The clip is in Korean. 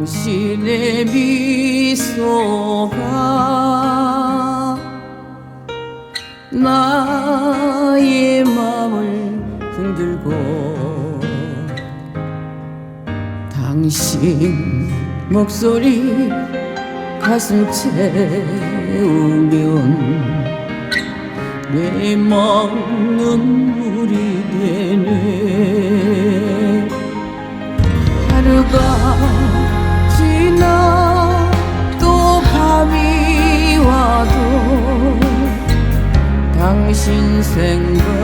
당신의 미소가 나의 마음을 흔들고 당신 목소리 가슴 채우면 내 맘 눈물이 되네. 하루가 sin tengo